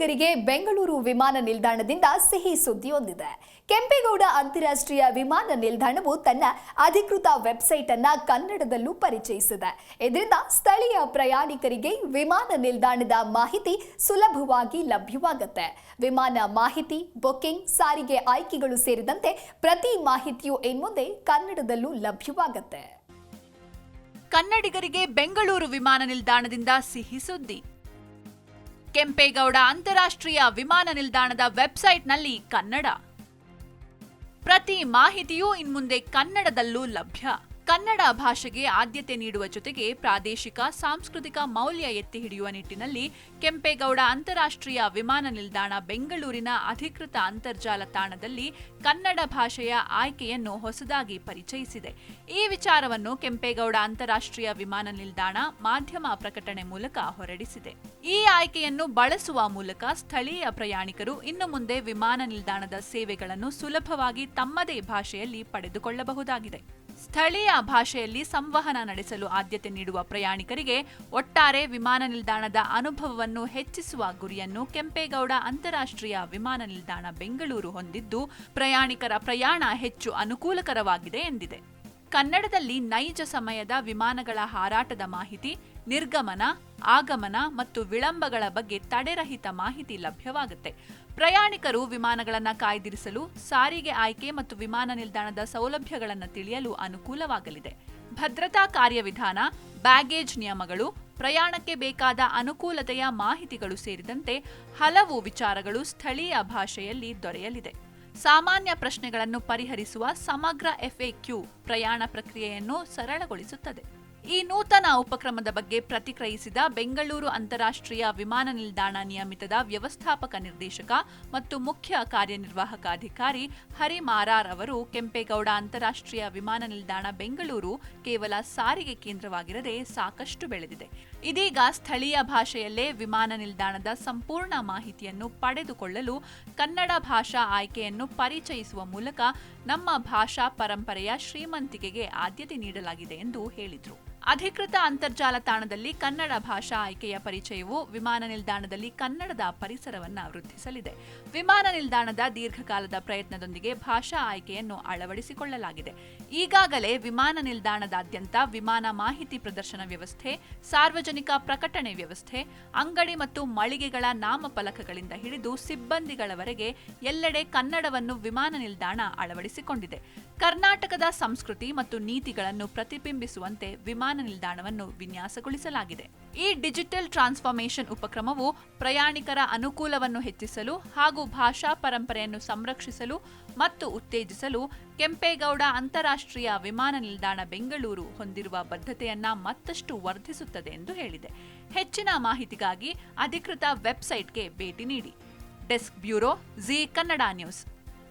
ಕನ್ನಡಿಗರಿಗೆ ಬೆಂಗಳೂರು ವಿಮಾನ ನಿಲ್ದಾಣದಿಂದ ಸಿಹಿ ಸುದ್ದಿಯೊಂದಿದೆ. ಕೆಂಪೇಗೌಡ ಅಂತಾರಾಷ್ಟ್ರೀಯ ವಿಮಾನ ನಿಲ್ದಾಣವು ತನ್ನ ಅಧಿಕೃತ ವೆಬ್ಸೈಟ್ ಅನ್ನ ಕನ್ನಡದಲ್ಲೂ ಪರಿಚಯಿಸಿದೆ. ಇದರಿಂದ ಸ್ಥಳೀಯ ಪ್ರಯಾಣಿಕರಿಗೆ ವಿಮಾನ ನಿಲ್ದಾಣದ ಮಾಹಿತಿ ಸುಲಭವಾಗಿ ಲಭ್ಯವಾಗುತ್ತೆ. ವಿಮಾನ ಮಾಹಿತಿ, ಬುಕಿಂಗ್, ಸಾರಿಗೆ ಆಯ್ಕೆಗಳು ಸೇರಿದಂತೆ ಪ್ರತಿ ಮಾಹಿತಿಯು ಇನ್ಮುಂದೆ ಕನ್ನಡದಲ್ಲೂ ಲಭ್ಯವಾಗುತ್ತೆ. ಕನ್ನಡಿಗರಿಗೆ ಬೆಂಗಳೂರು ವಿಮಾನ ನಿಲ್ದಾಣದಿಂದ ಸಿಹಿ ಸುದ್ದಿ. ಕೆಂಪೇಗೌಡ ಅಂತಾರಾಷ್ಟ್ರೀಯ ವಿಮಾನ ನಿಲ್ದಾಣದ ವೆಬ್ಸೈಟ್ನಲ್ಲಿ ಕನ್ನಡ. ಪ್ರತಿ ಮಾಹಿತಿಯೂ ಇನ್ಮುಂದೆ ಕನ್ನಡದಲ್ಲೂ ಲಭ್ಯ. ಕನ್ನಡ ಭಾಷೆಗೆ ಆದ್ಯತೆ ನೀಡುವ ಜೊತೆಗೆ ಪ್ರಾದೇಶಿಕ, ಸಾಂಸ್ಕೃತಿಕ ಮೌಲ್ಯ ಎತ್ತಿ ಹಿಡಿಯುವ ನಿಟ್ಟಿನಲ್ಲಿ ಕೆಂಪೇಗೌಡ ಅಂತಾರಾಷ್ಟ್ರೀಯ ವಿಮಾನ ನಿಲ್ದಾಣ ಬೆಂಗಳೂರಿನ ಅಧಿಕೃತ ಅಂತರ್ಜಾಲ ತಾಣದಲ್ಲಿ ಕನ್ನಡ ಭಾಷೆಯ ಆಯ್ಕೆಯನ್ನು ಹೊಸದಾಗಿ ಪರಿಚಯಿಸಿದೆ. ಈ ವಿಚಾರವನ್ನು ಕೆಂಪೇಗೌಡ ಅಂತಾರಾಷ್ಟ್ರೀಯ ವಿಮಾನ ನಿಲ್ದಾಣ ಮಾಧ್ಯಮ ಪ್ರಕಟಣೆ ಮೂಲಕ ಹೊರಡಿಸಿದೆ. ಈ ಆಯ್ಕೆಯನ್ನು ಬಳಸುವ ಮೂಲಕ ಸ್ಥಳೀಯ ಪ್ರಯಾಣಿಕರು ಇನ್ನು ಮುಂದೆ ವಿಮಾನ ನಿಲ್ದಾಣದ ಸೇವೆಗಳನ್ನು ಸುಲಭವಾಗಿ ತಮ್ಮದೇ ಭಾಷೆಯಲ್ಲಿ ಪಡೆದುಕೊಳ್ಳಬಹುದಾಗಿದೆ. ಸ್ಥಳೀಯ ಭಾಷೆಯಲ್ಲಿ ಸಂವಹನ ನಡೆಸಲು ಆದ್ಯತೆ ನೀಡುವ ಪ್ರಯಾಣಿಕರಿಗೆ ಒಟ್ಟಾರೆ ವಿಮಾನ ನಿಲ್ದಾಣದ ಅನುಭವವನ್ನು ಹೆಚ್ಚಿಸುವ ಗುರಿಯನ್ನು ಕೆಂಪೇಗೌಡ ಅಂತಾರಾಷ್ಟ್ರೀಯ ವಿಮಾನ ನಿಲ್ದಾಣ ಬೆಂಗಳೂರು ಹೊಂದಿದ್ದು, ಪ್ರಯಾಣಿಕರ ಪ್ರಯಾಣ ಹೆಚ್ಚು ಅನುಕೂಲಕರವಾಗಿದೆ ಎಂದಿದೆ. ಕನ್ನಡದಲ್ಲಿ ನೈಜ ಸಮಯದ ವಿಮಾನಗಳ ಹಾರಾಟದ ಮಾಹಿತಿ, ನಿರ್ಗಮನ, ಆಗಮನ ಮತ್ತು ವಿಳಂಬಗಳ ಬಗ್ಗೆ ತಡೆರಹಿತ ಮಾಹಿತಿ ಲಭ್ಯವಾಗುತ್ತೆ. ಪ್ರಯಾಣಿಕರು ವಿಮಾನಗಳನ್ನು ಕಾಯ್ದಿರಿಸಲು, ಸಾರಿಗೆ ಆಯ್ಕೆ ಮತ್ತು ವಿಮಾನ ನಿಲ್ದಾಣದ ಸೌಲಭ್ಯಗಳನ್ನು ತಿಳಿಯಲು ಅನುಕೂಲವಾಗಲಿದೆ. ಭದ್ರತಾ ಕಾರ್ಯವಿಧಾನ, ಬ್ಯಾಗೇಜ್ ನಿಯಮಗಳು, ಪ್ರಯಾಣಕ್ಕೆ ಬೇಕಾದ ಅನುಕೂಲತೆಯ ಮಾಹಿತಿಗಳು ಸೇರಿದಂತೆ ಹಲವು ವಿಚಾರಗಳು ಸ್ಥಳೀಯ ಭಾಷೆಯಲ್ಲಿ ದೊರೆಯಲಿದೆ. ಸಾಮಾನ್ಯ ಪ್ರಶ್ನೆಗಳನ್ನು ಪರಿಹರಿಸುವ ಸಮಗ್ರ ಎಫ್ಎಕ್ಯೂ ಪ್ರಯಾಣ ಪ್ರಕ್ರಿಯೆಯನ್ನು ಸರಳಗೊಳಿಸುತ್ತದೆ. ಈ ನೂತನ ಉಪಕ್ರಮದ ಬಗ್ಗೆ ಪ್ರತಿಕ್ರಿಯಿಸಿದ ಬೆಂಗಳೂರು ಅಂತಾರಾಷ್ಟ್ರೀಯ ವಿಮಾನ ನಿಲ್ದಾಣ ನಿಯಮಿತದ ವ್ಯವಸ್ಥಾಪಕ ನಿರ್ದೇಶಕ ಮತ್ತು ಮುಖ್ಯ ಕಾರ್ಯನಿರ್ವಾಹಕ ಅಧಿಕಾರಿ ಹರಿ ಮಾರಾರ್ ಅವರು ಕೆಂಪೇಗೌಡ ಅಂತಾರಾಷ್ಟ್ರೀಯ ವಿಮಾನ ನಿಲ್ದಾಣ ಬೆಂಗಳೂರು ಕೇವಲ ಸಾರಿಗೆ ಕೇಂದ್ರವಾಗಿರದೆ ಸಾಕಷ್ಟು ಬೆಳೆದಿದೆ. ಇದೀಗ ಸ್ಥಳೀಯ ಭಾಷೆಯಲ್ಲೇ ವಿಮಾನ ನಿಲ್ದಾಣದ ಸಂಪೂರ್ಣ ಮಾಹಿತಿಯನ್ನು ಪಡೆದುಕೊಳ್ಳಲು ಕನ್ನಡ ಭಾಷಾ ಆಯ್ಕೆಯನ್ನು ಪರಿಚಯಿಸುವ ಮೂಲಕ ನಮ್ಮ ಭಾಷಾ ಪರಂಪರೆಯ ಶ್ರೀಮಂತಿಕೆಗೆ ಆದ್ಯತೆ ನೀಡಲಾಗಿದೆ ಎಂದು ಹೇಳಿದರು. ಅಧಿಕೃತ ಅಂತರ್ಜಾಲ ತಾಣದಲ್ಲಿ ಕನ್ನಡ ಭಾಷಾ ಆಯ್ಕೆಯ ಪರಿಚಯವು ವಿಮಾನ ನಿಲ್ದಾಣದಲ್ಲಿ ಕನ್ನಡದ ಪರಿಸರವನ್ನು ವೃದ್ಧಿಸಲಿದೆ. ವಿಮಾನ ನಿಲ್ದಾಣದ ದೀರ್ಘಕಾಲದ ಪ್ರಯತ್ನದೊಂದಿಗೆ ಭಾಷಾ ಆಯ್ಕೆಯನ್ನು ಅಳವಡಿಸಿಕೊಳ್ಳಲಾಗಿದೆ. ಈಗಾಗಲೇ ವಿಮಾನ ನಿಲ್ದಾಣದಾದ್ಯಂತ ವಿಮಾನ ಮಾಹಿತಿ ಪ್ರದರ್ಶನ ವ್ಯವಸ್ಥೆ, ಸಾರ್ವಜನಿಕ ಪ್ರಕಟಣೆ ವ್ಯವಸ್ಥೆ, ಅಂಗಡಿ ಮತ್ತು ಮಳಿಗೆಗಳ ನಾಮಫಲಕಗಳಿಂದ ಹಿಡಿದು ಸಿಬ್ಬಂದಿಗಳವರೆಗೆ ಎಲ್ಲೆಡೆ ಕನ್ನಡವನ್ನು ವಿಮಾನ ನಿಲ್ದಾಣ ಅಳವಡಿಸಿಕೊಂಡಿದೆ. ಕರ್ನಾಟಕದ ಸಂಸ್ಕೃತಿ ಮತ್ತು ನೀತಿಗಳನ್ನು ಪ್ರತಿಬಿಂಬಿಸುವಂತೆ ವಿಮಾನ ನಿಲ್ದಾಣವನ್ನು ವಿನ್ಯಾಸಗೊಳಿಸಲಾಗಿದೆ. ಈ ಡಿಜಿಟಲ್ ಟ್ರಾನ್ಸ್ಫಾರ್ಮೇಷನ್ ಉಪಕ್ರಮವು ಪ್ರಯಾಣಿಕರ ಅನುಕೂಲವನ್ನು ಹೆಚ್ಚಿಸಲು ಹಾಗೂ ಭಾಷಾ ಪರಂಪರೆಯನ್ನು ಸಂರಕ್ಷಿಸಲು ಮತ್ತು ಉತ್ತೇಜಿಸಲು ಕೆಂಪೇಗೌಡ ಅಂತಾರಾಷ್ಟ್ರೀಯ ವಿಮಾನ ನಿಲ್ದಾಣ ಬೆಂಗಳೂರು ಹೊಂದಿರುವ ಬದ್ಧತೆಯನ್ನ ಮತ್ತಷ್ಟು ವರ್ಧಿಸುತ್ತದೆ ಎಂದು ಹೇಳಿದೆ. ಹೆಚ್ಚಿನ ಮಾಹಿತಿಗಾಗಿ ಅಧಿಕೃತ ವೆಬ್ಸೈಟ್ಗೆ ಭೇಟಿ ನೀಡಿ. Desk bureau, Zee Kannada news.